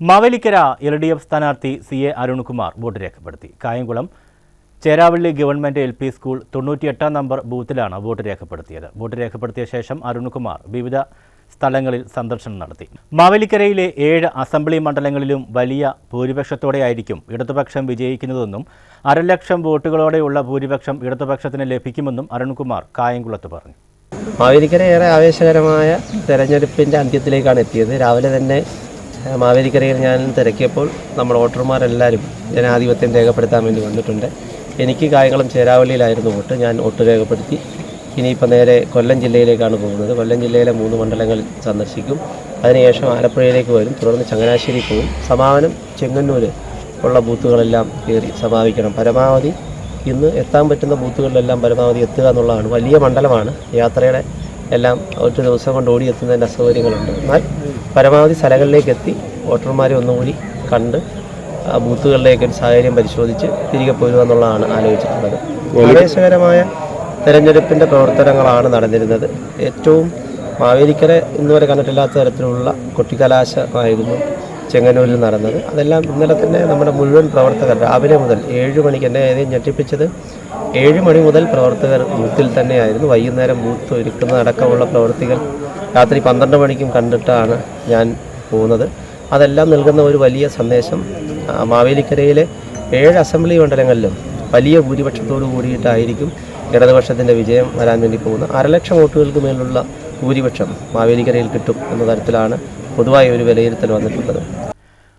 Mavelikkara L D F സ്ഥാനാർത്ഥി C A Arunkumar vote രേഖപ്പെടുത്തി. Kayamkulam Cheravally government L P school തൊണ്ണൂറ്റിയെട്ടാം number ബൂത്തിലാണ് vote രേഖപ്പെടുത്തിയത്. Vote രേഖപ്പെടുത്തിയ ശേഷം അരുൺകുമാർ വിവിധ സ്ഥലങ്ങളിൽ സന്ദർശനം നടത്തി. മാവേലിക്കരയിലെ ഏഴ് അസംബ്ലി മണ്ഡലങ്ങളിലും വലിയ ഭൂരിപക്ഷത്തോടെയായിരിക്കും ഇടതുപക്ഷം വിജയിക്കുന്നതെന്നും അരലക്ഷം വോട്ടുകളോടെയുള്ള ഭൂരിപക്ഷം ഇടതുപക്ഷത്തിന് ലഭിക്കുമെന്നും അരുൺകുമാർ കായംകുളത്ത് പറഞ്ഞു. മാവേലിക്കര ഏറെ ആവേശകരമായ തെരഞ്ഞെടുപ്പിന്റെ അന്ത്യത്തിലേക്കാണ് എത്തിയത്. രാവിലെ തന്നെ മാവേലിക്കരയിൽ ഞാൻ തിരക്കിയപ്പോൾ നമ്മുടെ വോട്ടർമാരെല്ലാവരും ജനാധിപത്യം രേഖപ്പെടുത്താൻ വേണ്ടി വന്നിട്ടുണ്ട്. എനിക്ക് കായംകുളം ചേരാവള്ളിയിലായിരുന്നു വോട്ട്. ഞാൻ വോട്ട് രേഖപ്പെടുത്തി. ഇനിയിപ്പോൾ നേരെ കൊല്ലം ജില്ലയിലേക്കാണ് പോകുന്നത്. കൊല്ലം ജില്ലയിലെ മൂന്ന് മണ്ഡലങ്ങൾ സന്ദർശിക്കും. അതിനുശേഷം ആലപ്പുഴയിലേക്ക് വരും. തുടർന്ന് ചങ്ങനാശ്ശേരി പോകും. സമാപനം ചെങ്ങന്നൂർ ഉള്ള ബൂത്തുകളെല്ലാം കയറി സമാപിക്കണം. പരമാവധി ഇന്ന് എത്താൻ പറ്റുന്ന ബൂത്തുകളിലെല്ലാം പരമാവധി എത്തുക എന്നുള്ളതാണ്. വലിയ മണ്ഡലമാണ്. യാത്രയുടെ എല്ലാം ഒറ്റ ദിവസം കൊണ്ട് ഓടിയെത്തുന്നതിന്റെ അസൗകര്യങ്ങളുണ്ട്. എന്നാൽ പരമാവധി സ്ഥലങ്ങളിലേക്ക് എത്തി വോട്ടർമാരെ ഒന്നുകൂടി കണ്ട് ബൂത്തുകളിലേക്ക് ഒരു സാഹചര്യം പരിശോധിച്ച് തിരികെ പോരുക എന്നുള്ളതാണ് ആലോചിച്ചിട്ടുള്ളത്. ആവേശകരമായ തെരഞ്ഞെടുപ്പിന്റെ പ്രവർത്തനങ്ങളാണ് നടന്നിരുന്നത്. ഏറ്റവും മാവേലിക്കര ഇന്നുവരെ കണ്ടിട്ടില്ലാത്ത തരത്തിലുള്ള കൊട്ടിക്കലാശമായിരുന്നു ചെങ്ങന്നൂരിൽ നടന്നത്. അതെല്ലാം ഇന്നലെ തന്നെ നമ്മുടെ മുഴുവൻ പ്രവർത്തകർ രാവിലെ മുതൽ ഏഴ് മണിക്ക് എന്നെ ഏതെങ്കിലും ഞെട്ടിപ്പിച്ചത്. ഏഴ് മണി മുതൽ പ്രവർത്തകർ ബൂത്തിൽ തന്നെയായിരുന്നു. വൈകുന്നേരം ബൂത്ത് ഒരുക്കുന്നതടക്കമുള്ള പ്രവർത്തികൾ രാത്രി പന്ത്രണ്ട് മണിക്കും കണ്ടിട്ടാണ് ഞാൻ പോകുന്നത്. അതെല്ലാം നൽകുന്ന ഒരു വലിയ സന്ദേശം. മാവേലിക്കരയിലെ ഏഴ് അസംബ്ലി മണ്ഡലങ്ങളിലും വലിയ ഭൂരിപക്ഷത്തോടു കൂടിയിട്ടായിരിക്കും ഇടതുപക്ഷത്തിന്റെ വിജയം വരാൻ വേണ്ടി പോകുന്നത്. അരലക്ഷം വോട്ടുകൾക്ക് മേലുള്ള ഭൂരിപക്ഷം മാവേലിക്കരയിൽ കിട്ടും എന്ന തരത്തിലാണ് പൊതുവായ ഒരു വിലയിരുത്തൽ വന്നിട്ടുള്ളത്.